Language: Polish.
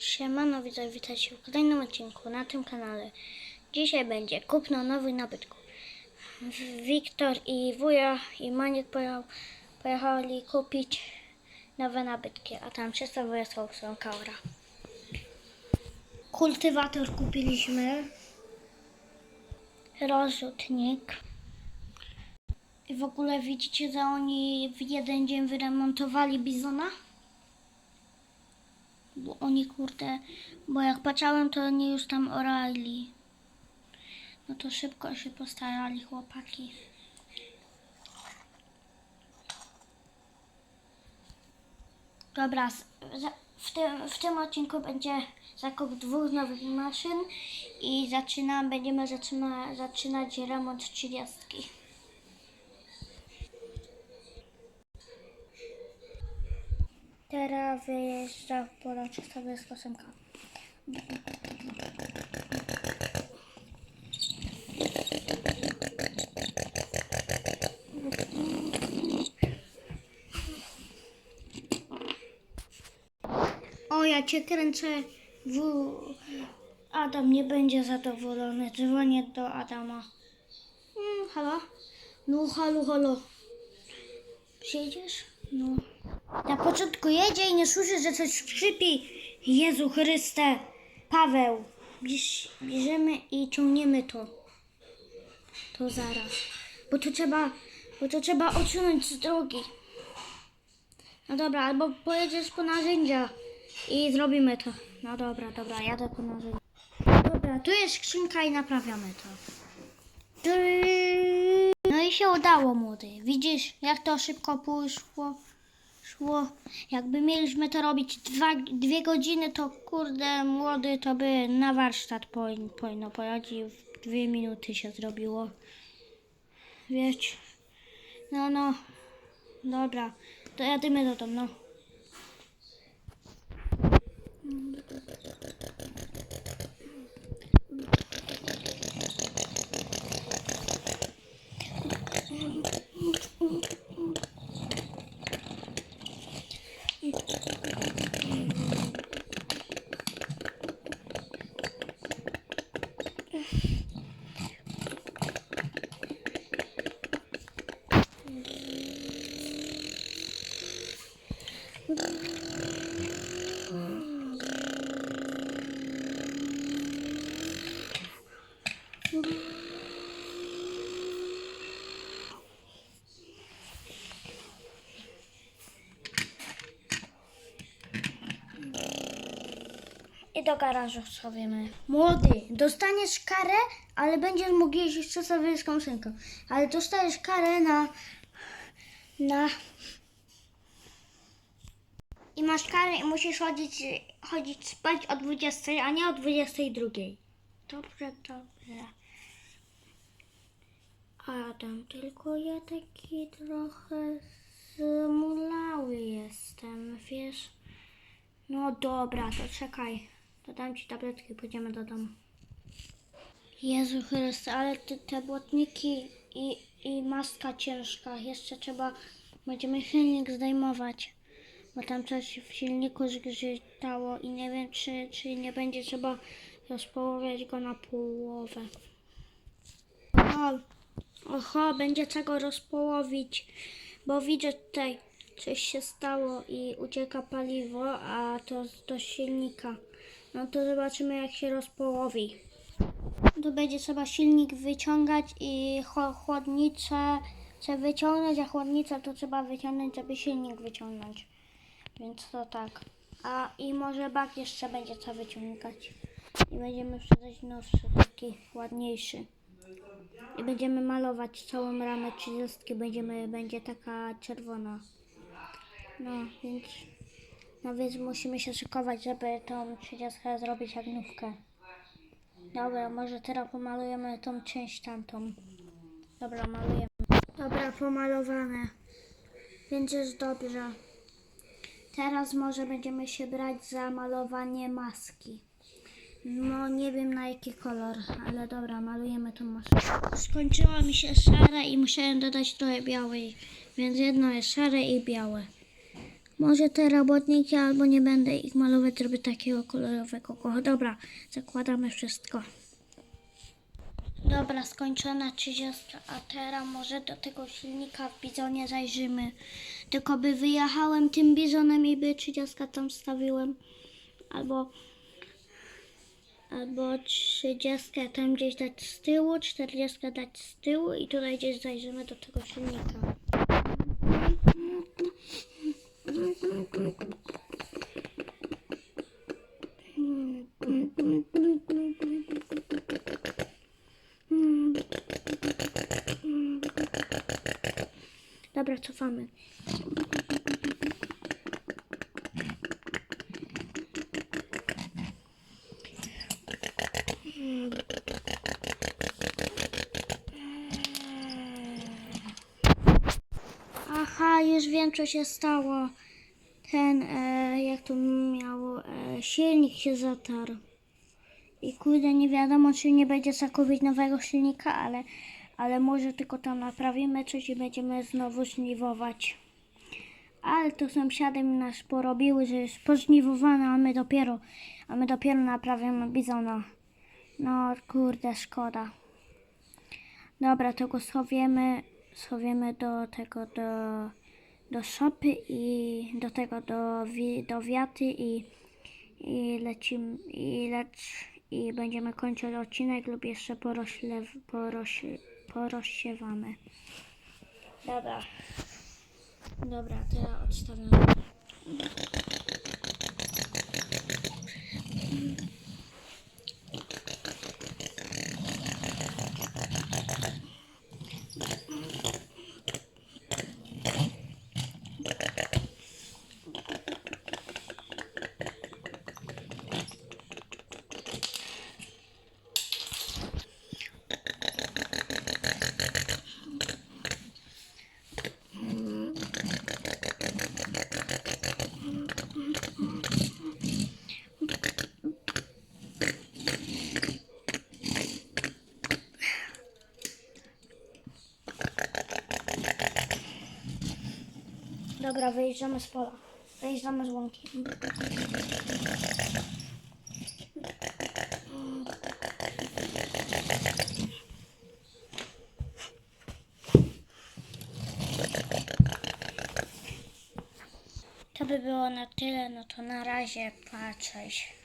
Siemano widzowie, witajcie w kolejnym odcinku na tym kanale. Dzisiaj będzie kupno nowych nabytków. Wiktor i wuja i Maniek pojechali kupić nowe nabytki, a tam przedstawię są są kaura. Kultywator kupiliśmy. Rozrzutnik. I w ogóle widzicie, że oni w jeden dzień wyremontowali bizona? Bo oni kurde, bo jak patrzałem, to oni już tam orali. No to szybko się postarali chłopaki. Dobra, w tym, w tym odcinku będzie zakup dwóch nowych maszyn i zaczynam, będziemy zaczyna, zaczynać remont 30. Teraz wyjeżdża w porocze sobie z kosemka. O, ja cię kręcę. W... Adam nie będzie zadowolony. Dzwonię do Adama. Mm, halo? No, halo, halo. Przyjedziesz? No. Na początku jedzie i nie słyszy, że coś skrzypi. Jezu Chryste. Paweł. Bierz, bierzemy i ciągniemy to. To zaraz. Bo to trzeba, bo to trzeba odsunąć z drogi. No dobra, albo pojedziesz po narzędzia i zrobimy to. No dobra, dobra, jadę po narzędzia. Dobra, tu jest skrzynka i naprawiamy to. No i się udało, młody. Widzisz, jak to szybko poszło? Szło. Jakby mieliśmy to robić dwa, dwie godziny, to kurde, młody, to by na warsztat powin- powinno i w dwie minuty się zrobiło. Wiesz? No, no. Dobra, to jadymy do domu, no. I do garażu schowimy. Młody, dostaniesz karę, ale będziesz mógł jeździć z kąsynką. Ale dostajesz karę na... na... I masz karę i musisz chodzić, chodzić spać o 20, a nie o 22. Dobrze, dobrze. Adam, tylko ja taki trochę zmulały jestem, wiesz? No dobra, to czekaj. Dodam ci tabletki, pójdziemy do domu. Jezu Chryste, ale te, te błotniki i, i maska ciężka. Jeszcze trzeba, będziemy silnik zdejmować. Bo tam coś w silniku zgrzytało i nie wiem, czy, czy nie będzie trzeba rozpołowiać go na połowę. O, oho, będzie czego rozpołowić, bo widzę tutaj coś się stało i ucieka paliwo, a to do silnika. No to zobaczymy jak się rozpołowi. Tu będzie trzeba silnik wyciągać i chłodnicę wyciągnąć, a chłodnicę to trzeba wyciągnąć, żeby silnik wyciągnąć. Więc to tak. A i może bak jeszcze będzie trzeba wyciągać. I będziemy sprzedać nowszy, taki ładniejszy. I będziemy malować całą ramę 30, będziemy, będzie taka czerwona. No, więc, no więc musimy się szykować, żeby tą 30 zrobić jak nówkę. Dobra, może teraz pomalujemy tą część tamtą. Dobra, malujemy. Dobra, pomalowane. Więc jest dobrze. Teraz może będziemy się brać za malowanie maski. No nie wiem na jaki kolor, ale dobra, malujemy tą maskę. Skończyła mi się szara i musiałem dodać trochę białej, więc jedno jest szare i białe. Może te robotniki, albo nie będę ich malować, zrobię takiego kolorowego. Dobra, zakładamy wszystko. Dobra, skończona 30, a teraz może do tego silnika w bizonie zajrzymy. Tylko by wyjechałem tym bizonem i by 30 tam stawiłem. Albo albo 30 tam gdzieś dać z tyłu, 40 dać z tyłu i tutaj gdzieś zajrzymy do tego silnika. Dobra, cofamy. Aha, już wiem co się stało. Ten, e, jak to miało, e, silnik się zatarł. I kurde, nie wiadomo, czy nie będzie zakupić nowego silnika, ale, ale może tylko tam naprawimy coś i będziemy znowu żniwować. Ale to sąsiady nas porobiły, że jest pożniwowane, a my dopiero, a my dopiero naprawimy bizona. No kurde, szkoda. Dobra, to go schowiemy, schowiemy do tego, do, do szopy i do tego, do, wi, do wiaty i, i lecimy, i lec, i będziemy kończyć odcinek lub jeszcze porośle, poroś, porozsiewamy. Dobra. Dobra, teraz odstawiam. Dobra, wyjeżdżamy z pola. Wyjeżdżamy z łąki. To by było na tyle, no to na razie patrzeć.